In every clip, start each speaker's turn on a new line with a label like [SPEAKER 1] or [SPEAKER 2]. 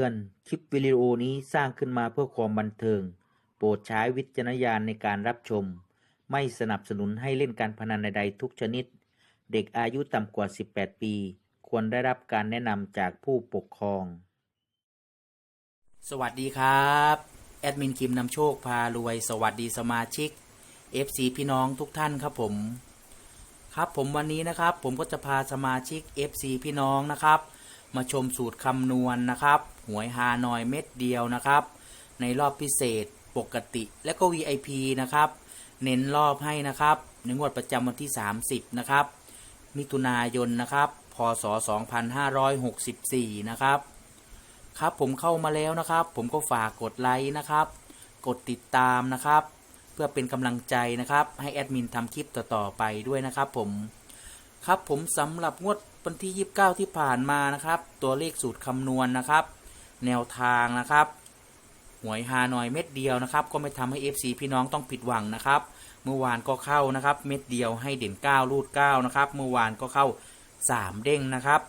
[SPEAKER 1] ตือน คลิปวิดีโอนี้สร้างขึ้นมาเพื่อความบันเทิง โปรดใช้วิจารณญาณในการรับชม ไม่สนับสนุนให้เล่นการพนันใดๆทุกชนิด เด็กอายุต่ำกว่า 18 ปี ควรได้รับการแนะนำจากผู้ปกครอง
[SPEAKER 2] สวัสดีครับ แอดมินคิมนำโชคพารวย สวัสดีสมาชิก FC พี่น้องทุกท่านครับผม ครับผมวันนี้นะครับ ผมก็จะพาสมาชิก FC พี่น้องนะครับ มาชมสูตรคำนวณนะครับ หวยฮานอยเม็ดเดียวนะครับ ในรอบพิเศษปกติและก็ VIP นะครับ เน้นรอบให้นะครับในงวดประจำวันที่ 30 นะครับ มิถุนายนนะครับ พศ 2564 นะครับ ครับผมเข้ามาแล้วนะครับ ผมก็ฝากกดไลค์นะครับ กดติดตามนะครับ เพื่อเป็นกำลังใจนะครับ ให้แอดมินทำคลิปต่อๆไปด้วยนะครับผม ครับผมสำหรับงวด วันที่ 29 ที่ผ่านมานะครับ ตัวเลขสูตรคำนวณนะครับ แนวทางนะครับ หวยฮานอยเม็ดเดียวนะครับ ก็ไม่ทำให้ FC พี่น้องต้องผิดหวังนะครับ เมื่อวานก็เข้านะครับ เม็ดเดียวให้เด่น 9 รูด 9 นะครับ เมื่อวานก็เข้า 3 เด้งนะครับ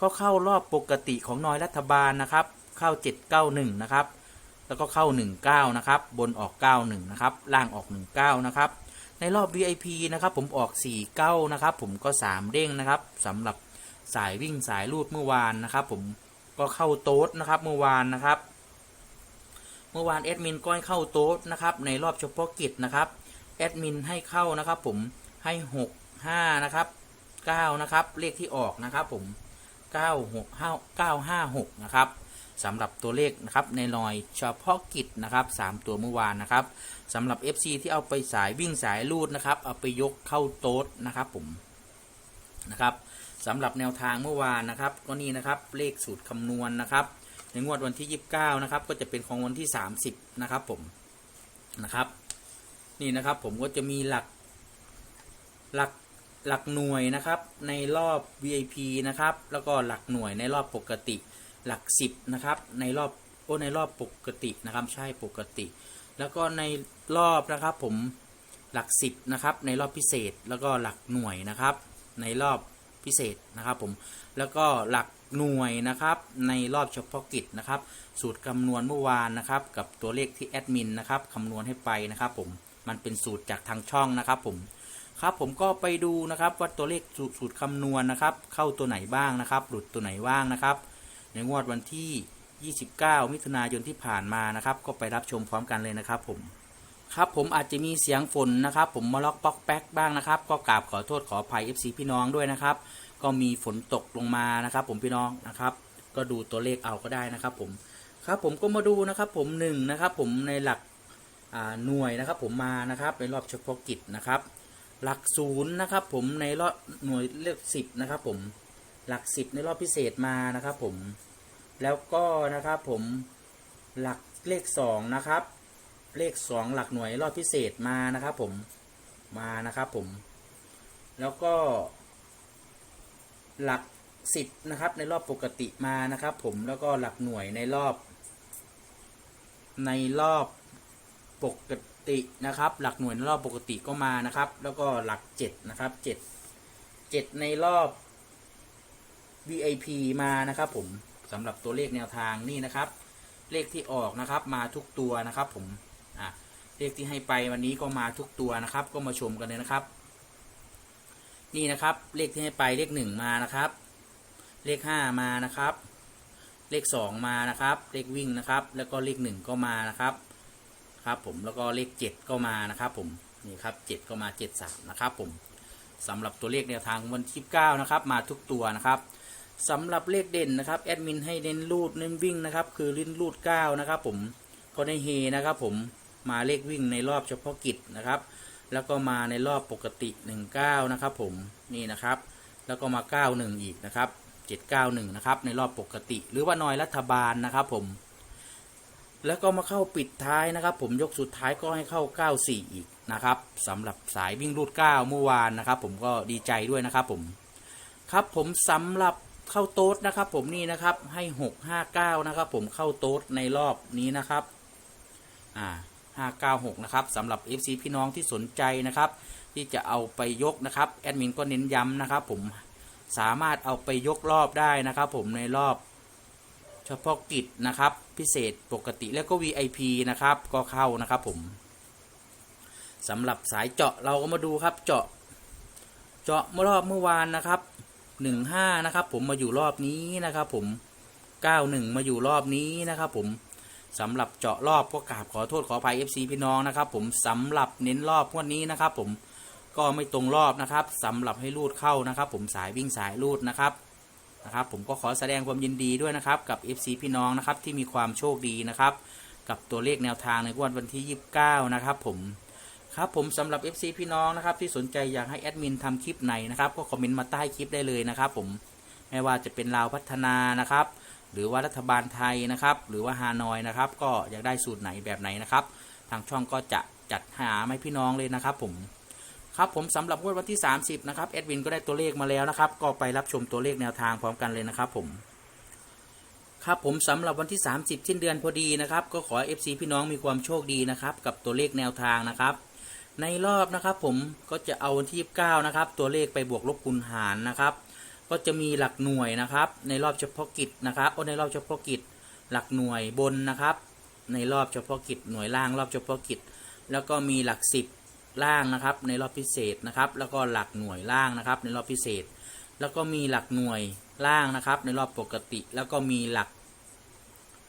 [SPEAKER 2] ก็เข้ารอบปกติของนอยรัฐบาลนะครับ เข้า 791 นะครับ แล้วก็เข้า 19 นะครับ บนออก 91 นะครับ ล่างออก 19 นะครับ ในรอบ VIP นะครับ ผมออก 49 นะครับ ผมก็ 3 เด้งนะครับสำหรับ สายวิ่งสายลูดเมื่อวานนะครับ ผมก็เข้าโต๊ดนะครับเมื่อวานนะครับ เมื่อวานแอดมินก็ให้เข้าโต๊ดนะครับ ในรอบเฉพาะกิจนะครับแอดมินให้เข้านะครับ ผมให้ 6 5 นะครับ 9 นะครับ เลขที่ออกนะครับ ผม 965 956 นะครับสำหรับตัวเลขนะครับในหน่อยเฉพาะกิจนะครับ 3 ตัวเมื่อวานนะครับสำหรับ FC ที่เอาไปสายวิ่งสายลูดนะครับ เอาไปยกเข้าโต๊ดนะครับผม นะครับสำหรับแนวทางเมื่อวานนะครับ ก็นี่นะครับเลขสูตรคำนวณนะครับ ในงวดวันที่ 29 นะครับ ก็จะเป็นของวันที่ 30 นะครับผมนะครับ นี่นะครับผมก็จะมีหลักหลักหลักหน่วยนะครับ ในรอบ VIP นะครับ แล้วก็หลักหน่วยในรอบปกติ หลัก 10 นะครับ ในรอบโอ้ในรอบปกตินะครับใช่ปกติ แล้วก็ในรอบนะครับผมหลัก 10 นะครับ ในรอบพิเศษแล้วก็หลักหน่วยนะครับ ในรอบพิเศษนะครับผมแล้วก็หลักหน่วยนะครับในรอบเฉพาะกิจนะครับ สูตรคำนวณเมื่อวานนะครับ กับตัวเลขที่แอดมินนะครับคำนวณให้ไปนะครับผมมันเป็นสูตรจากทางช่องนะครับผมครับผมก็ไปดูนะครับว่าตัวเลขสูตรคำนวณนะครับ เข้าตัวไหนบ้างนะครับ หลุดตัวไหนบ้างนะครับ ในงวดวันที่ 29 มิถุนายนที่ผ่านมานะครับ ก็ไปรับชมพร้อมกันเลยนะครับผม ครับผมอาจจะมีเสียงฝนนะครับผมมาล็อกป๊อกแป๊กบ้างนะครับ ก็กราบขอโทษขออภัย FC พี่น้องด้วยนะครับ ก็มีฝนตกลงมานะครับ ผมพี่น้องนะครับ ก็ดูตัวเลขเอาก็ได้นะครับ ผมครับผมก็มาดูนะครับ ผมหนึ่งนะครับ ผมในหลักหน่วยนะครับ ผมมานะครับในรอบเฉพาะกิจนะครับ หลักศูนย์นะครับ ผมในรอบหน่วยเลขสิบนะครับ ผมหลักสิบในรอบพิเศษมานะครับ ผมแล้วก็นะครับ ผมหลักเลขสองนะครับ เลขสองหลักหน่วยรอบพิเศษมานะครับผมมานะครับผม แล้วก็ หลักสิบนะครับ ในรอบปกติมานะครับ ผมแล้วก็หลักหน่วยในรอบ ในรอบปกตินะครับ หลักหน่วยในรอบปกติก็มานะครับ แล้วก็หลักเจ็ดนะครับเจ็ดเจ็ดในรอบ VIP มานะครับ ผมสำหรับตัวเลขแนวทางนี่นะครับ เลขที่ออกนะครับ มาทุกตัวนะครับ ผม อะเลขที่ให้ไปวันนี้ก็มาทุกตัวนะครับ ก็มาชมกันเลยนะครับ นี่นะครับ เลขที่ให้ไปเลขหนึ่งมานะครับ เลขห้ามานะครับ เลขสองมานะครับ เลขวิ่งนะครับ แล้วก็เลขหนึ่งก็มานะครับ ครับผมแล้วก็เลขเจ็ดก็มานะครับ ผมนี่ครับเจ็ดก็มาเจ็ดสามนะครับ ผมสำหรับตัวเลขแนวทางวันที่เก้านะครับ มาทุกตัวนะครับสำหรับเลขเด่นนะครับแอดมินให้เน้นรูดเน้นวิ่งนะครับ คือลิ้นรูดเก้านะครับ ผมก็ได้เฮนะครับ ผม มาเลขวิ่งในรอบเฉพาะกิจนะครับ แล้วก็มาในรอบปกติ 19 นะครับผมนี่นะครับ แล้วก็มา 91 อีกนะครับ 791 นะครับ ในรอบปกติ หรือว่านอยรัฐบาลนะครับผม แล้วก็มาเข้าปิดท้ายนะครับ ผมยกสุดท้ายก็ให้เข้า 94 อีกนะครับสำหรับสายวิ่งรูด 9 เมื่อวานนะครับ ผมก็ดีใจด้วยนะครับผมครับผมสำหรับเข้าโต๊ดนะครับผมนี่นะครับให้ 659 นะครับผมเข้าโต๊ดในรอบนี้นะครับ อ่า 596 นะครับสำหรับ FC พี่น้องที่สนใจนะครับ ที่จะเอาไปยกนะครับแอดมินก็เน้นย้ำนะครับ ผมสามารถเอาไปยกรอบได้นะครับ ผมในรอบเฉพาะกิจนะครับ พิเศษปกติแล้วก็ VIP นะครับก็เข้านะครับ ผมสำหรับสายเจาะเราก็มาดูครับเจาะ เจาะเมื่อรอบเมื่อวานนะครับหนึ่งห้านะครับ ผมมาอยู่รอบนี้นะครับ ผมเก้าหนึ่งมาอยู่รอบนี้นะครับ ผม สำหรับเจาะรอบก็กราบขอโทษขออภัย FC พี่น้องนะครับ ผมสำหรับเน้นรอบงวันนี้นะครับ ผมก็ไม่ตรงรอบนะครับสำหรับให้รูดเข้านะครับ ผมสายวิ่งสายรูดนะครับนะครับ ผมก็ขอแสดงความยินดีด้วยนะครับ กับ FC พี่น้องนะครับที่มีความโชคดีนะครับ กับตัวเลขแนวทางในวันวันที่ 29 นะครับผมครับผมสำหรับ FC พี่น้องนะครับ ที่สนใจอยากให้แอดมินทำคลิปไหนนะครับ ก็คอมเมนต์มาใต้คลิปได้เลยนะครับ ผมไม่ว่าจะเป็นลาวพัฒนานะครับ หรือว่ารัฐบาลไทยนะครับหรือว่าฮานอยนะครับ ก็อยากได้สูตรไหนแบบไหนนะครับ ทางช่องก็จะจัดหาให้พี่น้องเลยนะครับ ผมครับผมสำหรับวันที่ 30นะครับแอดมินก็ได้ตัวเลขมาแล้วนะครับ ก็ไปรับชมตัวเลขแนวทางพร้อมกันเลยนะครับ ผมครับผมสำหรับวันที่ 30สิ้นเดือนพอดีนะครับ ก็ขอ FC พี่น้องมีความโชคดีนะครับ กับตัวเลขแนวทางนะครับ ในรอบนะครับ ผมก็จะเอาวันที่ 29 นะครับ ตัวเลขไปบวกลบคูณหารนะครับ ก็จะมีหลักหน่วยนะครับ ในรอบเฉพาะกิจนะครับโอ้ในรอบเฉพาะกิจหลักหน่วยบนนะครับ ในรอบเฉพาะกิจหน่วยล่างรอบเฉพาะกิจ แล้วก็มีหลักสิบล่างนะครับ ในรอบพิเศษนะครับ แล้วก็หลักหน่วยล่างนะครับ ในรอบพิเศษ แล้วก็มีหลักหน่วยล่างนะครับ ในรอบปกติ แล้วก็มีหลัก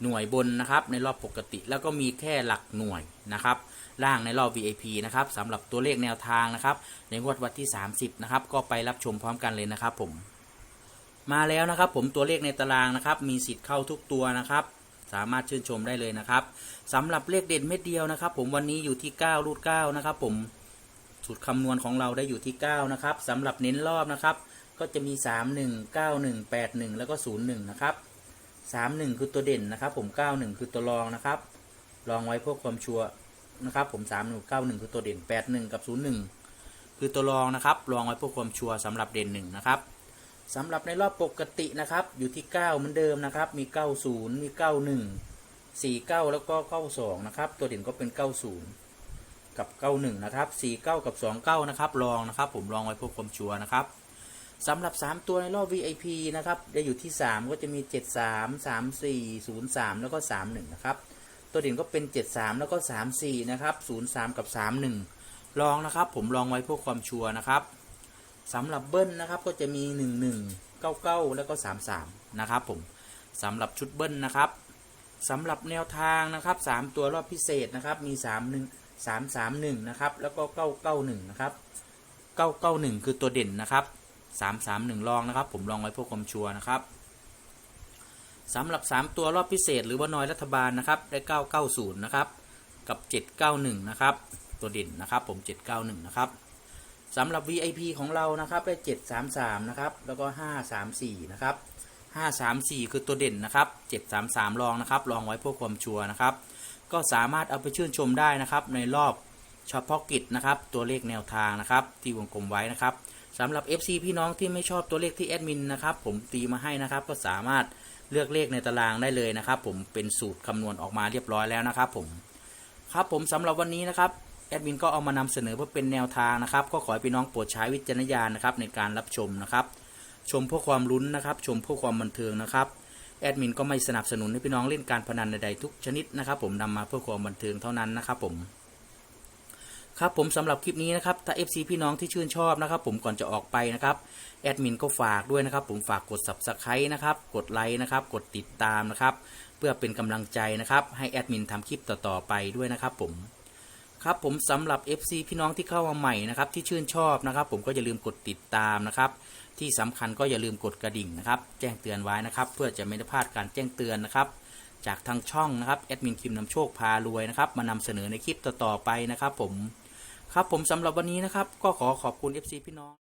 [SPEAKER 2] หน่วยบนนะครับ ในรอบปกติ แล้วก็มีแค่หลักหน่วยนะครับล่างในรอบ VIP นะครับสำหรับตัวเลขแนวทางนะครับ ในงวดวันที่ 30 นะครับ ก็ไปรับชมพร้อมกันเลยนะครับผม มาแล้วนะครับ ผมตัวเลขในตารางนะครับ มีสิทธิ์เข้าทุกตัวนะครับ สามารถชื่นชมได้เลยนะครับสำหรับเลขเด่นเม็ดเดียวนะครับ ผมวันนี้อยู่ที่ 9 รูด9นะครับ ผมสูตรคำนวณของเราได้อยู่ที่ 9 นะครับสำหรับเน้นรอบนะครับ ก็จะมี 3 1 9 1 8 1 แล้วก็ 0 1 นะครับ 3 1 คือตัวเด่นนะครับ ผม 9 1 คือตัวรองนะครับ รองไว้เพื่อความชัวร์นะครับ ผม 3 1 9 1 คือตัวเด่น 8 1 กับ 0 1 คือตัวรองนะครับ รองไว้เพื่อความชัวร์สำหรับเด่น 1 นะครับ สำหรับในรอบปกตินะครับ อยู่ที่ 9 เหมือนเดิมนะครับ มี 90 มี 91 49 แล้วก็ 92 นะครับ ตัวเด่นก็เป็น 90 กับ 91 นะครับ 49 กับ 29 นะครับ ลองนะครับ ผมลองไว้เพื่อความชัวร์นะครับสำหรับ 3 ตัวในรอบ VIP นะครับได้อยู่ที่ 3 ก็จะมี 73 34 03 แล้วก็ 31 นะครับ ตัวเด่นก็เป็น 73 แล้วก็ 34 นะครับ 03 กับ 31 ลองนะครับ ผมลองไว้เพื่อความชัวร์นะครับ สำหรับเบิ้ลนะครับก็จะมี 1 1 9 9 แล้วก็ 3 3 นะครับผมสำหรับชุดเบิ้ลนะครับสำหรับแนวทางนะครับ 3 ตัวรอบพิเศษนะครับมี 3 1 3 3 1นะครับแล้วก็ 991นะครับ991 คือตัวเด่นนะครับ 331ลองนะครับ ผมลองไว้พวกความชัวนะครับสำหรับ 3 ตัวรอบพิเศษ หรือว่าน้อยรัฐบาลนะครับได้ 990 นะครับ กับ 791 นะครับ ตัวเด่นนะครับผม 791 นะครับ สำหรับ VIP ของเรานะครับได้733นะครับแล้วก็ 534นะครับ534 คือตัวเด่นนะครับ733ลองนะครับลองไว้เพื่อความชัวร์นะครับ ก็สามารถเอาไปชื่นชมได้นะครับ ในรอบเฉพาะกิจนะครับ ตัวเลขแนวทางนะครับ ที่วงกลมไว้นะครับสำหรับ FC พี่น้องที่ไม่ชอบตัวเลขที่แอดมินนะครับ ผมตีมาให้นะครับ ก็สามารถเลือกเลขในตารางได้เลยนะครับ ผมเป็นสูตรคำนวณออกมาเรียบร้อยแล้วนะครับ ผมครับผมสำหรับวันนี้นะครับ แอดมินก็เอามานำเสนอเพื่อเป็นแนวทางนะครับ ก็ขอให้พี่น้องโปรดใช้วิจารณญาณนะครับในการรับชมนะครับ ชมเพื่อความลุ้นนะครับ ชมเพื่อความบันเทิงนะครับแอดมินก็ไม่สนับสนุนให้พี่น้องเล่นการพนันใดๆทุกชนิดนะครับผมนำมาเพื่อความบันเทิงเท่านั้นนะครับผมครับผมสำหรับคลิปนี้นะครับถ้า FC พี่น้องที่ชื่นชอบนะครับ ผมก่อนจะออกไปนะครับแอดมินก็ฝากด้วยนะครับ ผมฝากกด Subscribe นะครับ กดไลค์นะครับ กดติดตามนะครับ เพื่อเป็นกำลังใจนะครับ ให้แอดมินทำคลิปต่อๆไปด้วยนะครับผม ครับผมสำหรับ FC พี่น้องที่เข้ามาใหม่นะครับที่ชื่นชอบนะครับ ผมก็อย่าลืมกดติดตามนะครับ ที่สำคัญก็อย่าลืมกดกระดิ่งนะครับ แจ้งเตือนไว้นะครับ เพื่อจะไม่ได้พลาดการแจ้งเตือนนะครับ จากทางช่องนะครับแอดมินคิมนำโชคพารวยนะครับมานำเสนอในคลิปต่อๆไปนะครับ ผมครับผมสำหรับวันนี้นะครับ ก็ขอขอบคุณ FC พี่น้อง